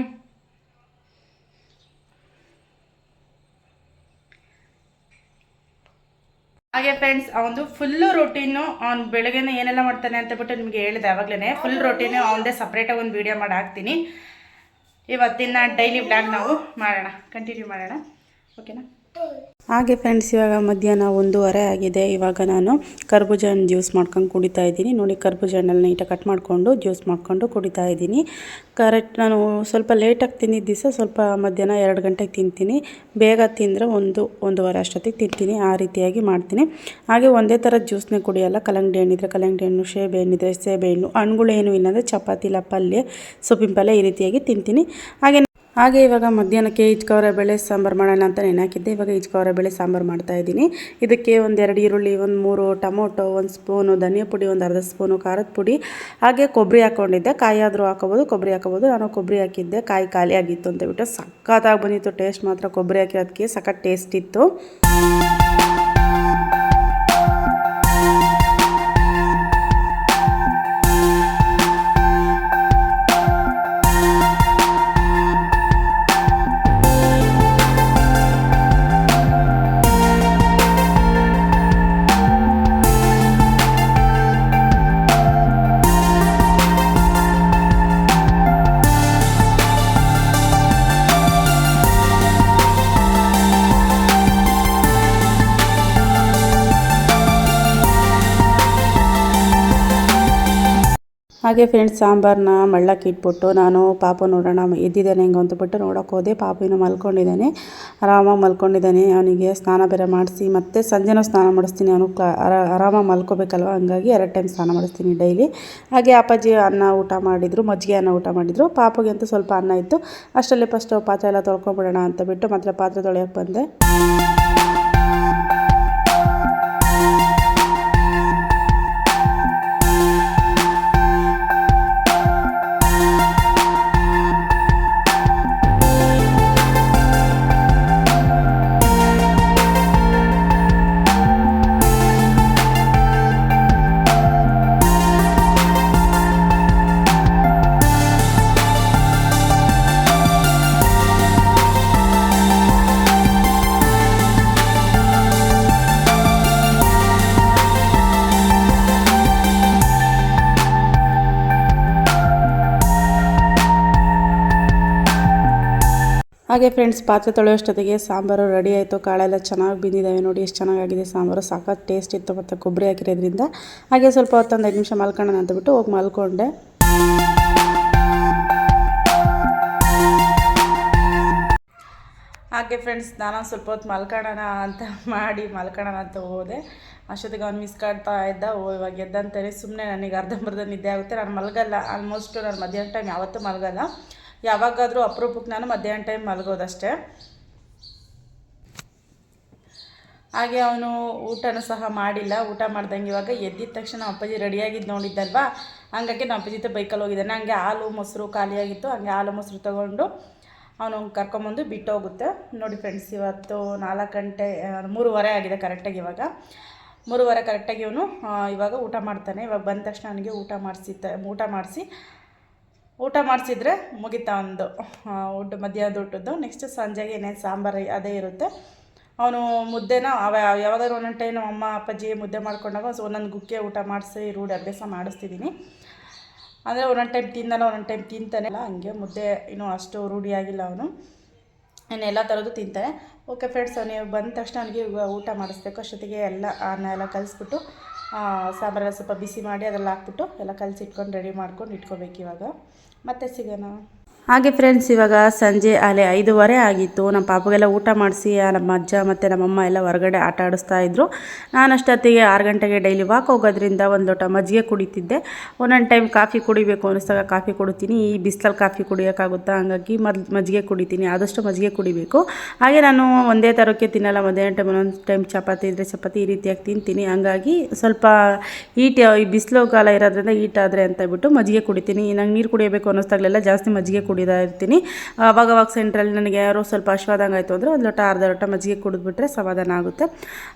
ಹಾಗೆ ಫ್ರೆಂಡ್ಸ್ ಅವನದು ಫುಲ್ಲು ರೊಟೀನು ಅವ್ನು ಬೆಳಗ್ಗೆನೇ ಏನೆಲ್ಲ ಮಾಡ್ತಾನೆ ಅಂತ ಬಿಟ್ಟು ನಿಮಗೆ ಹೇಳಿದೆ ಆವಾಗಲೇ ಫುಲ್ ರೊಟೀನು ಅವನದೇ ಸಪ್ರೇಟಾಗಿ ಒಂದು ವೀಡಿಯೋ ಮಾಡಿ ಹಾಕ್ತೀನಿ. ಇವತ್ತಿನ ಡೈಲಿ ಬ್ಲಾಗ್ ನಾವು ಮಾಡೋಣ. ಕಂಟಿನ್ಯೂ ಮಾಡೋಣ. ಓಕೆನಾ ಹಾಗೆ ಫ್ರೆಂಡ್ಸ್ ಇವಾಗ ಮಧ್ಯಾಹ್ನ ಒಂದೂವರೆ ಆಗಿದೆ. ಇವಾಗ ನಾನು ಕರ್ಬೂಜ ಹಣ್ಣು ಜ್ಯೂಸ್ ಮಾಡ್ಕೊಂಡು ಕುಡಿತಾ ಇದ್ದೀನಿ. ನೋಡಿ ಕರ್ಬೂಜ ಹಣ್ಣಲ್ಲಿ ನೀಟಾಗಿ ಕಟ್ ಮಾಡಿಕೊಂಡು ಜ್ಯೂಸ್ ಮಾಡ್ಕೊಂಡು ಕುಡಿತಾ ಇದ್ದೀನಿ. ಕರೆಕ್ಟ್ ನಾನು ಸ್ವಲ್ಪ ಲೇಟಾಗಿ ತಿಂದಿದ್ದ ದಿವಸ ಸ್ವಲ್ಪ ಮಧ್ಯಾಹ್ನ ಎರಡು ಗಂಟೆಗೆ ತಿಂತೀನಿ. ಬೇಗ ತಿಂದರೆ ಒಂದು, ಒಂದೂವರೆ ಅಷ್ಟೊತ್ತಿಗೆ ತಿಂತೀನಿ. ಆ ರೀತಿಯಾಗಿ ಮಾಡ್ತೀನಿ. ಹಾಗೆ ಒಂದೇ ಥರ ಜ್ಯೂಸ್ನೇ ಕುಡಿಯೋಲ್ಲ. ಕಲ್ಲಂಗಡಿ ಹಣ್ಣಿದ್ರೆ ಕಲ್ಲಂಗಡಿ ಹಣ್ಣು ಸೇಬೆ ಹಣ್ಣಿದ್ರೆ ಸೇಬೆ ಹಣ್ಣು. ಹಣ್ಣುಗಳೇನು ಇಲ್ಲಾಂದರೆ ಚಪಾತಿ ಇಲ್ಲ ಪಲ್ಯ ಸೊಪ್ಪಿನ ಪಲ್ಯ ಈ ರೀತಿಯಾಗಿ ತಿಂತೀನಿ. ಹಾಗೆ ಹಾಗೆ ಇವಾಗ ಮಧ್ಯಾಹ್ನಕ್ಕೆ ಇಚ್ಕವರ ಬೇಳೆ ಸಾಂಬಾರು ಮಾಡೋಣ ಅಂತ ನೆನಾಕಿದ್ದೆ ಇವಾಗ ಇಚ್ಕವರ ಬೇಳೆ ಸಾಂಬಾರು ಮಾಡ್ತಾ ಇದ್ದೀನಿ. ಇದಕ್ಕೆ ಒಂದೆರಡು ಈರುಳ್ಳಿ, ಒಂದು ಮೂರು ಟೊಮೊಟೊ, ಒಂದು ಸ್ಪೂನು ಧನಿಯಾ ಪುಡಿ, ಒಂದು ಅರ್ಧ ಸ್ಪೂನು ಖಾರದ ಪುಡಿ, ಹಾಗೆ ಕೊಬ್ಬರಿ ಹಾಕ್ಕೊಂಡಿದ್ದೆ ಕಾಯಿ ಆದರೂ ಹಾಕೋಬೋದು, ಕೊಬ್ಬರಿ ಹಾಕೋಬೋದು. ನಾನು ಕೊಬ್ಬರಿ ಹಾಕಿದ್ದೆ. ಕಾಯಿ ಖಾಲಿ ಆಗಿತ್ತು ಅಂತ ಬಿಟ್ಟು ಸಖತ್ತಾಗಿ ಬಂದಿತ್ತು. ಟೇಸ್ಟ್ ಮಾತ್ರ ಕೊಬ್ಬರಿ ಹಾಕಿರೋದಕ್ಕೆ ಸಖತ್ ಟೇಸ್ಟ್ ಇತ್ತು. ಹಾಗೆ ಫ್ರೆಂಡ್ಸ್ ಸಾಂಬಾರನ್ನ ಮಳ್ಳಕ್ಕೆ ಇಟ್ಬಿಟ್ಟು ನಾನು ಪಾಪ ನೋಡೋಣ ಎದ್ದಿದ್ದಾನೆ ಹೆಂಗೆ ಅಂತಬಿಟ್ಟು ನೋಡೋಕೆ ಹೋದೆ. ಪಾಪ ಇನ್ನೂ ಮಲ್ಕೊಂಡಿದ್ದಾನೆ. ಆರಾಮಾಗಿ ಮಲ್ಕೊಂಡಿದ್ದಾನೆ. ಅವನಿಗೆ ಸ್ನಾನ ಬೇರೆ ಮಾಡಿಸಿ ಮತ್ತೆ ಸಂಜೆನೂ ಸ್ನಾನ ಮಾಡಿಸ್ತೀನಿ. ಅವನು ಕ್ಲಾ ಆರಾ- ಆರಾಮಾಗಿ ಮಲ್ಕೋಬೇಕಲ್ವ? ಹಂಗಾಗಿ ಎರಡು ಟೈಮ್ ಸ್ನಾನ ಮಾಡಿಸ್ತೀನಿ ಡೈಲಿ. ಹಾಗೆ ಅಪ್ಪಾಜಿ ಅನ್ನ ಊಟ ಮಾಡಿದರು, ಮಜ್ಜಿಗೆ ಅನ್ನ ಊಟ ಮಾಡಿದರು. ಪಾಪಗೆ ಅಂತ ಸ್ವಲ್ಪ ಅನ್ನ ಇತ್ತು. ಅಷ್ಟರಲ್ಲಿ ಫಸ್ಟು ಪಾತ್ರೆ ಎಲ್ಲ ತೊಳ್ಕೊಂಬಿಡೋಣ ಅಂತ ಬಿಟ್ಟು ಮತ್ತೆ ಪಾತ್ರೆ ತೊಳೆಯೋಕೆ ಬಂದೆ. ಹಾಗೆ ಫ್ರೆಂಡ್ಸ್ ಪಾತ್ರೆ ತೊಳೆಯೋಷ್ಟೊತ್ತಿಗೆ ಸಾಂಬಾರು ರೆಡಿ ಆಯಿತು. ಕಾಳೆಲ್ಲ ಚೆನ್ನಾಗಿ ಬಿದ್ದಿದ್ದಾವೆ ನೋಡಿ, ಎಷ್ಟು ಚೆನ್ನಾಗಾಗಿದೆ ಸಾಂಬಾರು. ಸಾಕಾಗ ಟೇಸ್ಟ್ ಇತ್ತು ಮತ್ತು ಕೊಬ್ಬರಿ ಹಾಕಿರೋದ್ರಿಂದ. ಹಾಗೆ ಸ್ವಲ್ಪ ಹೊತ್ತೊಂದು ಐದು ನಿಮಿಷ ಮಲ್ಕೊಳ್ಳೋಣ ಅಂತ ಬಿಟ್ಟು ಹೋಗಿ ಮಲ್ಕೊಂಡೆ. ಹಾಗೆ ಫ್ರೆಂಡ್ಸ್ ನಾನು ಸ್ವಲ್ಪ ಹೊತ್ತು ಮಲ್ಕೊಳ್ಳೋಣ ಅಂತ ಮಾಡಿ ಮಲ್ಕೊಳ್ಳೋಣ ಅಂತ ಹೋದೆ. ಅಷ್ಟೊತ್ತಿಗೆ ಅವ್ನು ಮಿಸ್ ಕಾಡ್ತಾ ಇದ್ದ. ಓ, ಇವಾಗ ಎದ್ದಂತಾನೆ. ಸುಮ್ಮನೆ ನನಗೆ ಅರ್ಧಂಬರ್ಧ ನಿದ್ದೆ ಆಗುತ್ತೆ. ನಾನು ಮಲಗಲ್ಲ. ಆಲ್ಮೋಸ್ಟ್ ನಾನು ಮಧ್ಯಾಹ್ನ ಟೈಮ್ ಯಾವತ್ತೂ ಮಲಗಲ್ಲ. ಯಾವಾಗಾದರೂ ಅಪರೂಪಕ್ಕೆ ನಾನು ಮಧ್ಯಾಹ್ನ ಟೈಮ್ ಮಲಗೋದಷ್ಟೇ. ಹಾಗೆ ಅವನು ಊಟನ ಸಹ ಮಾಡಿಲ್ಲ. ಊಟ ಮಾಡ್ದಂಗೆ ಇವಾಗ ಎದ್ದಿದ ತಕ್ಷಣ ಅಪ್ಪಾಜಿ ರೆಡಿಯಾಗಿದ್ದು ನೋಡಿದ್ದಲ್ವಾ? ಹಂಗಾಗಿ ನಮ್ಮ ಅಪ್ಪಾಜಿ ಜೊತೆ ಬೈಕಲ್ಲಿ ಹೋಗಿದ್ದಾನೆ. ಹಂಗೆ ಹಾಲು, ಮೊಸರು ಖಾಲಿಯಾಗಿತ್ತು ಹಂಗೆ ಹಾಲು, ಮೊಸರು ತೊಗೊಂಡು ಅವನು ಕರ್ಕೊಂಬಂದು ಬಿಟ್ಟು ಹೋಗುತ್ತೆ. ನೋಡಿ ಫ್ರೆಂಡ್ಸ್ ಇವತ್ತು ನಾಲ್ಕು ಗಂಟೆ ಮೂರುವರೆ ಆಗಿದೆ ಕರೆಕ್ಟಾಗಿ ಇವಾಗ. ಮೂರುವರೆ ಕರೆಕ್ಟಾಗಿ ಇವನು ಇವಾಗ ಊಟ ಮಾಡ್ತಾನೆ. ಇವಾಗ ಬಂದ ತಕ್ಷಣ ನನಗೆ ಊಟ ಮಾಡಿಸಿ ಊಟ ಮಾಡಿಸಿ ಊಟ ಮಾಡಿಸಿದ್ರೆ ಮುಗಿತಾ ಒಂದು ಊಟ ಮಧ್ಯಾಹ್ನದ ಊಟದ್ದು. ನೆಕ್ಸ್ಟ್ ಸಂಜೆಗೆ ಏನೇನು ಸಾಂಬಾರು ಅದೇ ಇರುತ್ತೆ. ಅವನು ಮುದ್ದೆನ, ಅವ ಯಾವಾಗಾದ್ರೂ ಒಂದೊಂದು ಟೈಮ್ ಅಮ್ಮ ಅಪ್ಪಾಜಿ ಮುದ್ದೆ ಮಾಡ್ಕೊಂಡಾಗ ಸೊ ಒಂದೊಂದು ಗುಕ್ಕೆ ಊಟ ಮಾಡಿಸಿ, ರೂಢಿ ಅಭ್ಯಾಸ ಮಾಡಿಸ್ತಿದ್ದೀನಿ ಅಂದರೆ ಒಂದೊಂದು ಟೈಮ್ ತಿನ್ನಲ್ಲ, ಒಂದೊಂದು ಟೈಮ್ ತಿಂತಾನೆ. ಅಲ್ಲ ಹಂಗೆ ಮುದ್ದೆ ಇನ್ನೂ ಅಷ್ಟು ರೂಢಿಯಾಗಿಲ್ಲ ಅವನು. ಇನ್ನು ಎಲ್ಲ ಥರದ್ದು ತಿಂತಾನೆ. ಓಕೆ ಫ್ರೆಂಡ್ಸ್ ಅವನಿಗೆ ಬಂದ ತಕ್ಷಣ ಅವನಿಗೆ ಊಟ ಮಾಡಿಸ್ಬೇಕು. ಅಷ್ಟೊತ್ತಿಗೆ ಎಲ್ಲ ಅನ್ನ ಎಲ್ಲ ಕಲಿಸ್ಬಿಟ್ಟು ಸಾಂಬಾರೆಲ್ಲ ಸ್ವಲ್ಪ ಬಿಸಿ ಮಾಡಿ ಅದ್ರಲ್ಲಿ ಹಾಕ್ಬಿಟ್ಟು ಎಲ್ಲ ಕಲಸಿಟ್ಕೊಂಡು ರೆಡಿ ಮಾಡ್ಕೊಂಡು ಇಟ್ಕೋಬೇಕು ಇವಾಗ. ಮತ್ತೆ ಸಿಗೋಣ. ಹಾಗೆ ಫ್ರೆಂಡ್ಸ್ ಇವಾಗ ಸಂಜೆ ಅಲೆ ಐದೂವರೆ ಆಗಿತ್ತು. ನಮ್ಮ ಪಾಪಗೆಲ್ಲ ಊಟ ಮಾಡಿಸಿ ನಮ್ಮ ಅಜ್ಜ ಮತ್ತು ನಮ್ಮಮ್ಮ ಎಲ್ಲ ಹೊರಗಡೆ ಆಟ ಆಡಿಸ್ತಾ ಇದ್ದರು ನಾನು ಅಷ್ಟೊತ್ತಿಗೆ ಆರು ಗಂಟೆಗೆ ಡೈಲಿ ವಾಕ್ ಹೋಗೋದ್ರಿಂದ ಒಂದು ಲೋಟ ಮಜ್ಜಿಗೆ ಕುಡಿತಿದ್ದೆ. ಒಂದೊಂದು ಟೈಮ್ ಕಾಫಿ ಕುಡಿಬೇಕು ಅನ್ನಿಸ್ದಾಗ ಕಾಫಿ ಕುಡಿತೀನಿ. ಈ ಬಿಸಿಲಲ್ಲಿ ಕಾಫಿ ಕುಡಿಯೋಕ್ಕಾಗುತ್ತಾ? ಹಂಗಾಗಿ ಮೊದ್ಲು ಮಜ್ಜಿಗೆ ಕುಡಿತೀನಿ. ಆದಷ್ಟು ಮಜ್ಜಿಗೆ ಕುಡಿಬೇಕು. ಹಾಗೆ ನಾನು ಒಂದೇ ಥರಕ್ಕೆ ತಿನ್ನಲ್ಲ. ಮಧ್ಯಾಹ್ನ ಟೈಮ್ ಒಂದೊಂದು ಟೈಮ್ ಚಪಾತಿ ಇದ್ದರೆ ಚಪಾತಿ ಈ ರೀತಿಯಾಗಿ ತಿಂತೀನಿ. ಹಂಗಾಗಿ ಸ್ವಲ್ಪ ಈಟ್ ಈ ಬಿಸಿಲು ಕಾಲ ಇರೋದ್ರಿಂದ ಈಟ್ ಆದರೆ ಅಂತ ಬಿಟ್ಟು ಮಜ್ಜಿಗೆ ಕುಡಿತೀನಿ. ನಂಗೆ ನೀರು ಕುಡಿಯಬೇಕು ಅನ್ನಿಸ್ದಾಗಲೆಲ್ಲ ಜಾಸ್ತಿ ಮಜ್ಜಿಗೆ ಕುಡಿತಾ ಇರ್ತೀನಿ. ಅವಾಗ ಅವಾಗ ಸೆಂಟ್ರಲ್ಲಿ ನನಗೆ ಯಾರೋ ಸ್ವಲ್ಪ ಅಶ್ವಾದಂಗೆ ಆಯಿತು ಅಂದರೆ ಒಂದು ಲೋಟ ಅರ್ಧ ಲೋಟ ಮಜ್ಜಿಗೆ ಕುಡಿದ್ಬಿಟ್ರೆ ಸಮಾಧಾನ ಆಗುತ್ತೆ.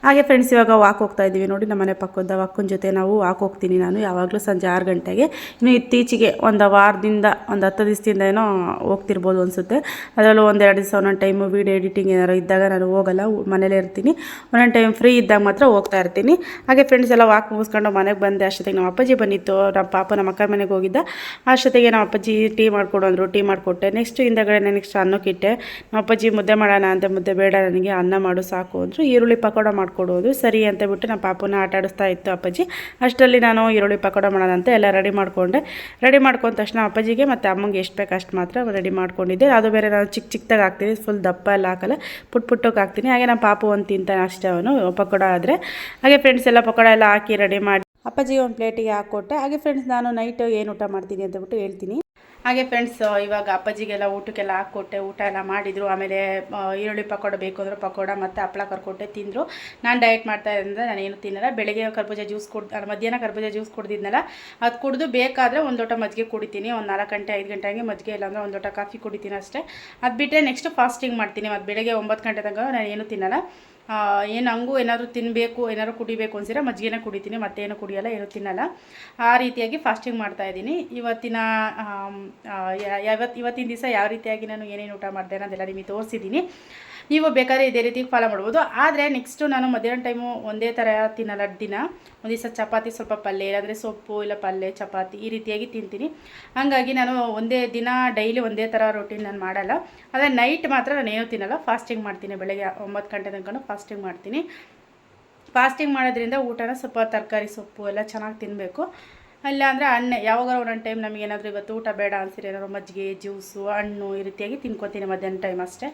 ಹಾಗೆ ಫ್ರೆಂಡ್ಸ್ ಇವಾಗ ವಾಕ್ ಹೋಗ್ತಾ ಇದ್ದೀವಿ ನೋಡಿ ನಮ್ಮ ಮನೆ ಪಕ್ಕದ ವಾಕನ ಜೊತೆ ನಾವು ವಾಕ್ ಹೋಗ್ತೀನಿ ನಾನು. ಯಾವಾಗಲೂ ಸಂಜೆ ಆರು ಗಂಟೆಗೆ. ಇನ್ನು ಇತ್ತೀಚೆಗೆ ಒಂದು ವಾರದಿಂದ, ಒಂದು ಹತ್ತು ದಿವಸದಿಂದ ಏನೋ ಹೋಗ್ತಿರ್ಬೋದು ಅನಿಸುತ್ತೆ. ಅದರಲ್ಲೂ ಒಂದೆರಡು ದಿವಸ ಒಂದೊಂದು ಟೈಮು ವೀಡಿಯೋ ಎಡಿಟಿಂಗ್ ಏನಾರು ಇದ್ದಾಗ ನಾನು ಹೋಗಲ್ಲ, ಮನೇಲೇ ಇರ್ತೀನಿ. ಒಂದೊಂದು ಟೈಮ್ ಫ್ರೀ ಇದ್ದಾಗ ಮಾತ್ರ ಹೋಗ್ತಾ ಇರ್ತೀನಿ. ಹಾಗೆ ಫ್ರೆಂಡ್ಸ್ ಎಲ್ಲ ವಾಕ್ ಮುಗಿಸ್ಕೊಂಡು ಮನೆಗೆ ಬಂದೆ. ಅಷ್ಟೊತ್ತಿಗೆ ನಮ್ಮ ಅಪ್ಪಾಜಿ ಬಂದಿತ್ತು. ನಮ್ಮ ಪಾಪ ನಮ್ಮ ಅಕ್ಕ ಮನೆಗೆ ಹೋಗಿದ್ದ. ಅಷ್ಟೊತ್ತಿಗೆ ನಮ್ಮ ಅಪ್ಪಾಜಿ ಟೀ ಮಾಡ್ಕೊಡು ಅಂದರು ಟೀ ಮಾಡಿಕೊಟ್ಟೆ. ನೆಕ್ಸ್ಟ್ ಹಿಂದಗಡೆ ನೆಕ್ಸ್ಟ್ ಅನ್ನಕ್ಕಿಟ್ಟೆ ನಮ್ಮ ಅಪ್ಪಾಜಿ ಮುದ್ದೆ ಮಾಡೋಣ ಅಂತ ಮುದ್ದೆ ಬೇಡ ನನಗೆ, ಅನ್ನ ಮಾಡು ಸಾಕು ಅಂದರು. ಈರುಳ್ಳಿ ಪಕೋಡ ಮಾಡಿಕೊಡೋದು. ಸರಿ ಅಂತ ಬಿಟ್ಟು ನಮ್ಮ ಪಾಪನ ಆಟ ಆಡಿಸ್ತಾ ಇತ್ತು ಅಪ್ಪಾಜಿ. ಅಷ್ಟರಲ್ಲಿ ನಾನು ಈರುಳ್ಳಿ ಪಕೋಡ ಮಾಡೋಣ ಅಂತ ಎಲ್ಲ ರೆಡಿ ಮಾಡಿಕೊಂಡೆ. ರೆಡಿ ಮಾಡ್ಕೊಂಡ ತಕ್ಷಣ ಅಪ್ಪಾಜಿಗೆ ಮತ್ತು ಅಮ್ಮಂಗೆ ಎಷ್ಟು ಬೇಕು ಅಷ್ಟು ಮಾತ್ರ ರೆಡಿ ಮಾಡ್ಕೊಂಡಿದ್ದೆ. ಅದು ಬೇರೆ ನಾನು ಚಿಕ್ಕ ಚಿಕ್ಕದಾಗಿ ಹಾಕ್ತೀನಿ ಫುಲ್ ದಪ್ಪ ಎಲ್ಲ ಹಾಕಲ್ಲ, ಪುಟ್ ಪುಟ್ಟಕ್ಕೆ ಹಾಕ್ತೀನಿ. ಹಾಗೆ ನಮ್ಮ ಪಾಪು ಒಂದು ತಿಂತಾನೆ ಅಷ್ಟೇ ಅವನು, ಪಕೋಡ ಆದರೆ. ಹಾಗೆ ಫ್ರೆಂಡ್ಸ್ ಎಲ್ಲ ಪಕೋಡ ಎಲ್ಲ ಹಾಕಿ ರೆಡಿ ಮಾಡಿ ಅಪ್ಪಾಜಿ ಒಂದು ಪ್ಲೇಟಿಗೆ ಹಾಕ್ಕೊಟ್ಟೆ ಹಾಗೆ ಫ್ರೆಂಡ್ಸ್ ನಾನು ನೈಟ್ ಏನು ಊಟ ಮಾಡ್ತೀನಿ ಅಂತ ಬಿಟ್ಟು ಹೇಳ್ತೀನಿ. ಹಾಗೆ ಫ್ರೆಂಡ್ಸ್ ಇವಾಗ ಅಪ್ಪಾಜಿಗೆಲ್ಲ ಊಟಕ್ಕೆಲ್ಲ ಹಾಕ್ಕೊಟ್ಟೆ, ಊಟ ಎಲ್ಲ ಮಾಡಿದರು. ಆಮೇಲೆ ಈರುಳ್ಳಿ ಪಕೋಡ ಬೇಕು ಅಂದರೆ ಪಕೋಡ ಮತ್ತು ಹಪ್ಪಳ ಕರ್ಕೊಟ್ಟೆ, ತಿಂದರು. ನಾನು ಡಯಟ್ ಮಾಡ್ತಾ ಇದ್ದರೆ ನಾನು ಏನು ತಿನ್ನಲ್ಲ. ಬೆಳಗ್ಗೆ ಕರ್ಬೂಜ ಜ್ಯೂಸ್ ಕುಡ್ದು ಮಧ್ಯಾಹ್ನ ಕರ್ಬೂಜ ಜ್ಯೂಸ್ ಕುಡ್ದಿದ್ನಲ್ಲ, ಅದು ಕುಡಿದು ಬೇಕಾದರೆ ಒಂದು ಲೋಟ ಮಜ್ಜಿಗೆ ಕುಡಿತೀನಿ. ಒಂದು ನಾಲ್ಕು ಗಂಟೆ, ಐದು ಗಂಟೆ ಹಂಗೆ ಮಜ್ಜಿಗೆ ಇಲ್ಲಾಂದ್ರೆ ಒಂದು ಲೋಟ ಕಾಫಿ ಕುಡಿತೀನಿ ಅಷ್ಟೇ. ಅದು ಬಿಟ್ಟರೆ ನೆಕ್ಸ್ಟ್ ಫಾಸ್ಟಿಂಗ್ ಮಾಡ್ತೀನಿ. ಮತ್ತು ಬೆಳಗ್ಗೆ ಒಂಬತ್ತು ಗಂಟೆ ತನಕ ನಾನು ಏನು ತಿನ್ನಲ್ಲ. ಏನು ಹಂಗೂ ಏನಾದರೂ ತಿನ್ನಬೇಕು ಏನಾದ್ರು ಕುಡಿಬೇಕು ಅನ್ಸಿದ್ರೆ ಮಜ್ಜಿಗೆನ ಕುಡಿತೀನಿ, ಮತ್ತೇನು ಕುಡಿಯಲ್ಲ, ಏನು ತಿನ್ನಲ್ಲ. ಆ ರೀತಿಯಾಗಿ ಫಾಸ್ಟಿಂಗ್ ಮಾಡ್ತಾ ಇದ್ದೀನಿ. ಇವತ್ತಿನ ಯಾವತ್ತು ಇವತ್ತಿನ ದಿವಸ ಯಾವ ರೀತಿಯಾಗಿ ನಾನು ಏನೇನು ಊಟ ಮಾಡಿದೆ ಅನ್ನೋದೆಲ್ಲ ನಿಮಗೆ ತೋರಿಸಿದ್ದೀನಿ. ನೀವು ಬೇಕಾದ್ರೆ ಇದೇ ರೀತಿ ಫಾಲೋ ಮಾಡ್ಬೋದು. ಆದರೆ ನೆಕ್ಸ್ಟು ನಾನು ಮಧ್ಯಾಹ್ನ ಟೈಮು ಒಂದೇ ಥರ ತಿನ್ನಲ್ಲ ದಿನ ಒಂದು ದಿವಸ ಚಪಾತಿ ಸ್ವಲ್ಪ ಪಲ್ಯ, ಇಲ್ಲಾಂದರೆ ಸೊಪ್ಪು ಇಲ್ಲ ಪಲ್ಯ, ಚಪಾತಿ ಈ ರೀತಿಯಾಗಿ ತಿಂತೀನಿ. ಹಾಗಾಗಿ ನಾನು ಒಂದೇ ದಿನ ಡೈಲಿ ಒಂದೇ ಥರ ರೊಟೀನ್ ನಾನು ಮಾಡಲ್ಲ. ಆದರೆ ನೈಟ್ ಮಾತ್ರ ನಾನು ಏನೂ ತಿನ್ನಲ್ಲ ಫಾಸ್ಟಿಂಗ್ ಮಾಡ್ತೀನಿ. ಬೆಳಗ್ಗೆ ಒಂಬತ್ತು ಗಂಟೆ ತನಕ ಫಾಸ್ಟಿಂಗ್ ಮಾಡ್ತೀನಿ. ಫಾಸ್ಟಿಂಗ್ ಮಾಡೋದ್ರಿಂದ ಊಟನ ಸ್ವಲ್ಪ ತರಕಾರಿ ಸೊಪ್ಪು ಎಲ್ಲ ಚೆನ್ನಾಗಿ ತಿನ್ನಬೇಕು ಇಲ್ಲ ಅಂದರೆ ಹಣ್ಣು ಯಾವಾಗ ಒಂದೊಂದು ಟೈಮ್ ನಮಗೇನಾದರೂ ಇವತ್ತು ಊಟ ಬೇಡ ಅನ್ಸಿರೋ ಏನಾದ್ರು ಮಜ್ಜಿಗೆ ಜ್ಯೂಸು ಹಣ್ಣು ಈ ರೀತಿಯಾಗಿ ತಿನ್ಕೊತೀನಿ ಮಧ್ಯಾಹ್ನ ಟೈಮ್ ಅಷ್ಟೇ.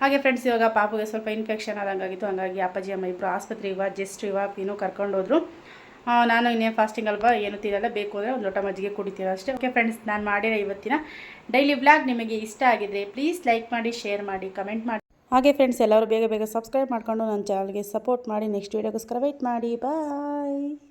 ಹಾಗೆ ಫ್ರೆಂಡ್ಸ್ ಇವಾಗ ಪಾಪುಗೆ ಸ್ವಲ್ಪ ಇನ್ಫೆಕ್ಷನ್ ಆದಂಗಾಗಿತ್ತು. ಹಂಗಾಗಿ ಅಪ್ಪಾಜಿ ಅಮ್ಮ ಇಬ್ಬರು ಆಸ್ಪತ್ರೆ ಇವಾಗ ಜಸ್ಟ್ ಇವಾಗ ಏನೋ ಕರ್ಕೊಂಡೋದ್ರು ಆ, ನಾನು ಇನ್ನೇನು ಫಾಸ್ಟಿಂಗ್ ಅಲ್ವಾ ಏನು ತಿನ್ನಲ್ಲ ಬೇಕು ಅಂದರೆ ಒಂದು ಲೋಟ ಮಜ್ಜಿಗೆ ಕುಡಿತೀನಿ ಅಷ್ಟೇ. ಓಕೆ ಫ್ರೆಂಡ್ಸ್ ನಾನು ಮಾಡಿರೋ ಇವತ್ತಿನ ಡೈಲಿ ಬ್ಲಾಗ್ ನಿಮಗೆ ಇಷ್ಟ ಆಗಿದ್ರೆ ಪ್ಲೀಸ್ ಲೈಕ್ ಮಾಡಿ ಶೇರ್ ಮಾಡಿ ಕಮೆಂಟ್ ಮಾಡಿ. ಹಾಗೆ ಫ್ರೆಂಡ್ಸ್ ಎಲ್ಲರೂ ಬೇಗ ಬೇಗ ಸಬ್ಸ್ಕ್ರೈಬ್ ಮಾಡಿಕೊಂಡು ನನ್ನ ಚಾನಲ್ಗೆ ಸಪೋರ್ಟ್ ಮಾಡಿ. ನೆಕ್ಸ್ಟ್ ವೀಡಿಯೋಗೋಸ್ಕರ ವೆಯ್ಟ್ ಮಾಡಿ. ಬಾಯ್